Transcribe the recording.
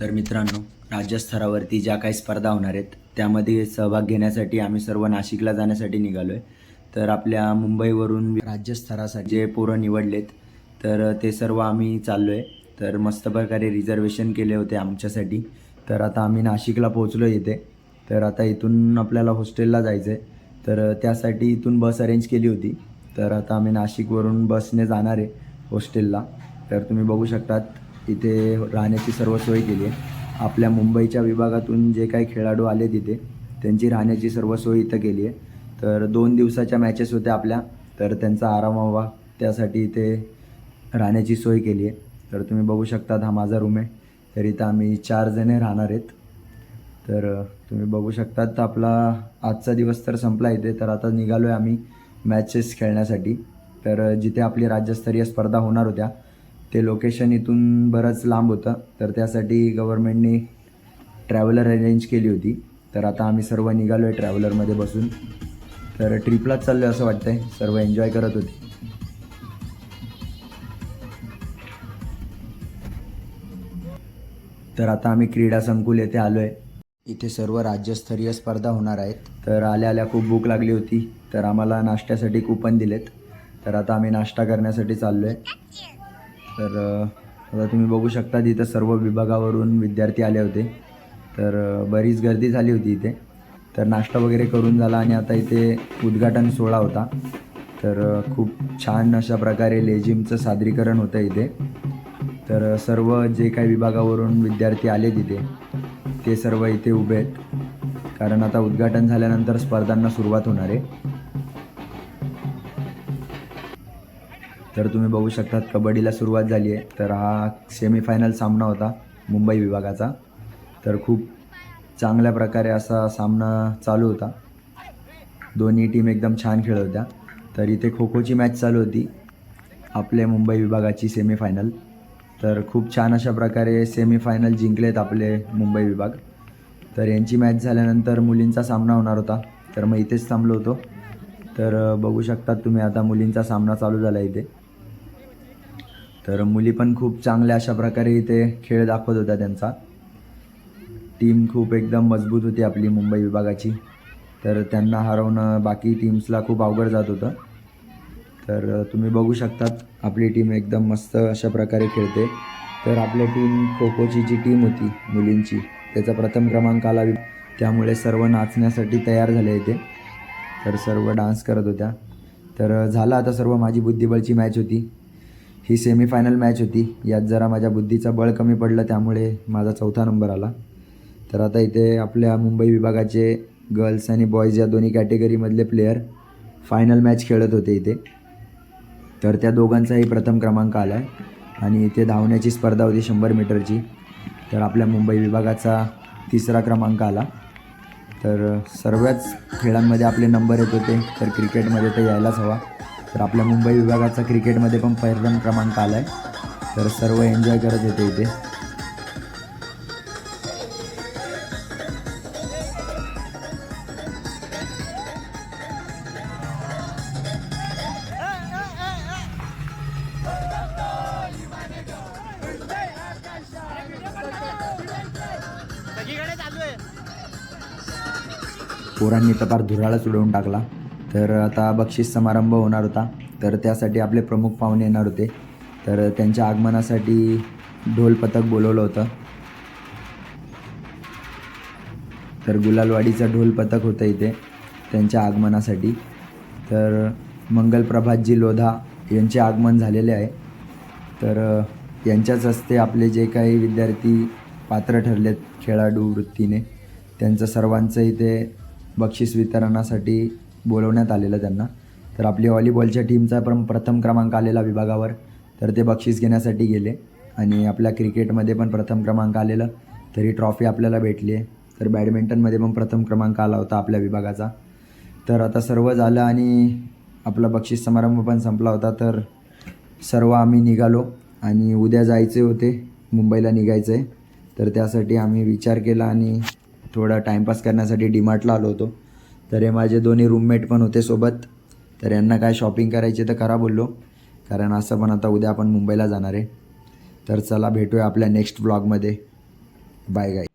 तर मित्रांनो राज्यस्तरावरती ज्या काही स्पर्धा होणार आहेत त्यामध्ये सहभाग घेण्यासाठी आम्ही सर्व नाशिकला जाण्यासाठी निघालो आहे तर आपल्या मुंबईवरून राज्यस्तरासाठी जे पोरं निवडलेत तर ते सर्व आम्ही चाललो आहे तर मस्त प्रकारे रिझर्वेशन केले होते आमच्यासाठी. तर आता आम्ही नाशिकला पोहोचलो इथे. तर आता इथून आपल्याला हॉस्टेलला जायचं आहे तर त्यासाठी इथून बस अरेंज केली होती. तर आता आम्ही नाशिकवरून बसने जाणार आहे हॉस्टेलला. तर तुम्ही बघू शकतात तिथे राहण्याची सर्व सोय केली आहे. आपल्या मुंबईच्या विभागातून जे काही खेळाडू आले तिथे त्यांची राहण्याची सर्व सोय इथं केली आहे. तर दोन दिवसाच्या मॅचेस होत्या आपल्या तर त्यांचा आराम व्हावा त्यासाठी इथे राहण्याची सोय केली आहे. तर तुम्ही बघू शकतात हा माझा रूम आहे. तर इथं आम्ही चार जणे राहणार आहेत. तर तुम्ही बघू शकतात आपला आजचा दिवस तर संपला इथे तर आता निघालो आहे आम्ही मॅचेस खेळण्यासाठी. तर जिथे आपली राज्यस्तरीय स्पर्धा होणार होत्या ते लोकेशन इथून बरंच लांब होतं. तर त्यासाठी गव्हर्मेंटने ट्रॅव्हलर अरेंज केली होती. तर आता आम्ही सर्व निघालो आहे ट्रॅव्हलरमध्ये बसून. तर ट्रिपलाच चाललो आहे असं वाटतंय. सर्व एन्जॉय करत होते. तर आता आम्ही क्रीडा संकुल येथे आलो आहे इथे सर्व राज्यस्तरीय स्पर्धा होणार आहेत. तर आल्या आल्या खूप भूक लागली होती. तर आम्हाला नाश्त्यासाठी कुपन दिलेत. तर आता आम्ही नाश्ता करण्यासाठी चाललो आहे तर आता तुम्ही बघू शकता इथं सर्व विभागावरून विद्यार्थी आले होते. तर बरीच गर्दी झाली होती इथे. तर नाश्ता वगैरे करून झाला आणि आता इथे उद्घाटन सोहळा होता. तर खूप छान अशा प्रकारे लेझिमचं सादरीकरण होतं इथे. तर सर्व जे काही विभागावरून विद्यार्थी आले तिथे ते सर्व इथे उभे आहेत. कारण आता उद्घाटन झाल्यानंतर स्पर्धांना सुरुवात होणार आहे. तर तुम्ही बघू शकतात कबड्डीला सुरुवात झाली आहे. तर हा सेमीफायनल सामना होता मुंबई विभागाचा. तर खूप चांगल्या प्रकारे असा सामना चालू होता. दोन्ही टीम एकदम छान खेळत होत्या. तर इथे खो खोची मॅच चालू होती आपले मुंबई विभागाची सेमीफायनल तर खूप छान अशा प्रकारे सेमीफायनल जिंकलेत आपले मुंबई विभाग. तर यांची मॅच झाल्यानंतर मुलींचा सामना होणार होता. तर मग इथेच थांबलो होतो. तर बघू शकतात तुम्ही आता मुलींचा सामना चालू झाला इथे. तर मुली पण खूप चांगल्या अशा प्रकारे इथे खेळ दाखवत होत्या त्यांचा. टीम खूप एकदम मजबूत होती आपली मुंबई विभागाची. तर त्यांना हरवणं बाकी टीम्सला खूप अवघड जात होतं. तर तुम्ही बघू शकतात आपली टीम एकदम मस्त अशा प्रकारे खेळते. तर आपल्या टीम खो खोची जी टीम होती मुलींची त्याचा प्रथम क्रमांक आला त्यामुळे सर्व नाचण्यासाठी तयार झाले इथे. तर सर्व डान्स करत होत्या. तर झालं आता सर्व माझी बुद्धिबळची मॅच होती. ही सेमीफायनल मॅच होती. यात जरा माझ्या बुद्धीचा बळ कमी पडलं त्यामुळे माझा चौथा नंबर आला. तर आता इथे आपल्या मुंबई विभागाचे गर्ल्स आणि बॉयज या दोन्ही कॅटेगरीमधले प्लेयर फायनल मॅच खेळत होते इथे. तर त्या दोघांचाही प्रथम क्रमांक आला आहे आणि इथे धावण्याची स्पर्धा होती शंभर मीटरची. तर आपल्या मुंबई विभागाचा तिसरा क्रमांक आला. तर सर्वच खेळांमध्ये आपले नंबर येत होते. तर क्रिकेटमध्ये तर यायलाच हवा. तर आपल्या मुंबई विभागाचा क्रिकेटमध्ये पण पहिला क्रमांक आला आहे तर सर्व एन्जॉय करत येते इथे. पोरांनी तर फार धुराळाच उडवून टाकला. तर आता बक्षीस समारंभ होणार होता. तर त्यासाठी आपले प्रमुख पाहुणे येणार होते. तर त्यांच्या आगमनासाठी ढोल पथक बोलवलं होतं. तर गुलालवाडीचं ढोल पथक होतं इथे त्यांच्या आगमनासाठी. तर मंगल प्रभातजी लोधा यांचे आगमन झालेले आहे. तर यांच्याच हस्ते आपले जे काही विद्यार्थी पात्र ठरलेत खेळाडू वृत्तीने त्यांचं सर्वांचं इथे बक्षीस वितरणासाठी बोलवण्यात आलेलं त्यांना. तर आपली व्हॉलीबॉलच्या टीमचा पण प्रथम क्रमांक आलेला विभागावर. तर ते बक्षीस घेण्यासाठी गेले आणि आपल्या क्रिकेटमध्ये पण प्रथम क्रमांक आलेलं. तरी ट्रॉफी आपल्याला भेटली आहे. तर बॅडमिंटनमध्ये पण प्रथम क्रमांक आला होता आपल्या विभागाचा. तर आता सर्व झालं आणि आपला बक्षीस समारंभ पण संपला होता. तर सर्व आम्ही निघालो आणि उद्या जायचे होते. मुंबईला निघायचं आहे तर त्यासाठी आम्ही विचार केला आणि थोडा टाईमपास करण्यासाठी डीमार्टला आलो होतो. तर हे माझे दोन्ही रूममेट पण होते सोबत. तर यांना काय शॉपिंग करायची तर करा बोललो. कारण असं पण आता उद्या आपण मुंबईला जाणार आहे. तर चला भेटूया आपल्या नेक्स्ट ब्लॉगमध्ये बाय गाय